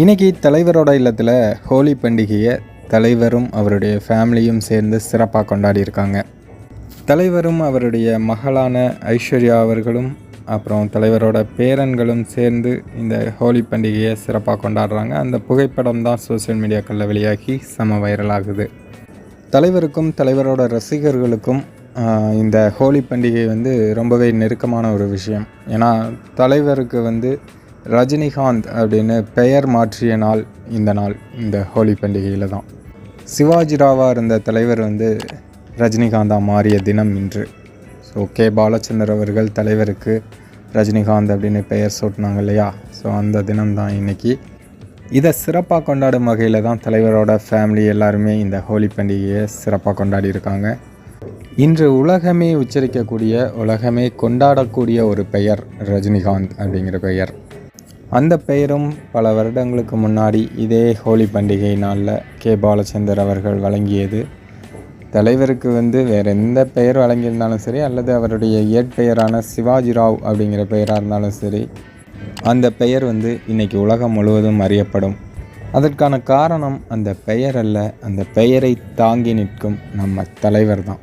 இன்னைக்கு தலைவரோட இல்லத்தில் ஹோலி பண்டிகையை தலைவரும் அவருடைய ஃபேமிலியும் சேர்ந்து சிறப்பாக கொண்டாடி இருக்காங்க. தலைவரும் அவருடைய மகளான ஐஸ்வர்யா அவர்களும் அப்புறம் தலைவரோட பேரன்களும் சேர்ந்து இந்த ஹோலி பண்டிகையை சிறப்பாக கொண்டாடுறாங்க. அந்த புகைப்படம் தான் சோஷியல் மீடியாக்களில் வெளியாகி செம வைரல் ஆகுது. தலைவருக்கும் தலைவரோட ரசிகர்களுக்கும் இந்த ஹோலி பண்டிகை வந்து ரொம்பவே நெருக்கமான ஒரு விஷயம். ஏன்னா தலைவருக்கு வந்து ரஜினிகாந்த் அப்படின்னு பெயர் மாற்றிய நாள் இந்த நாள் இந்த ஹோலி பண்டிகையில் தான். சிவாஜிராவாக இருந்த தலைவர் வந்து ரஜினிகாந்தாக மாறிய தினம் இன்று. So K. பாலச்சந்தர் அவர்கள் தலைவருக்கு ரஜினிகாந்த் அப்படின்னு பெயர் சூட்டினாங்க இல்லையா? ஸோ அந்த தினம் தான் இன்றைக்கி இதை சிறப்பாக கொண்டாடும் வகையில் தான் தலைவரோட ஃபேமிலி எல்லாருமே இந்த ஹோலி பண்டிகையை சிறப்பாக கொண்டாடி இருக்காங்க. இன்று உலகமே உச்சரிக்கக்கூடிய உலகமே கொண்டாடக்கூடிய ஒரு பெயர் ரஜினிகாந்த் அப்படிங்கிற பெயர். அந்த பெயரும் பல வருடங்களுக்கு முன்னாடி இதே ஹோலி பண்டிகை நாளில் கே பாலச்சந்தர் அவர்கள் வழங்கியது. தலைவருக்கு வந்து வேறு எந்த பெயர் வழங்கியிருந்தாலும் சரி அல்லது அவருடைய இயற்பெயரான சிவாஜி ராவ் அப்படிங்கிற பெயராக இருந்தாலும் சரி அந்த பெயர் வந்து இன்னைக்கு உலகம் முழுவதும் அறியப்படும். அதற்கான காரணம் அந்த பெயர் அல்ல அந்த பெயரை தாங்கி நிற்கும் நம்ம தலைவர் தான்.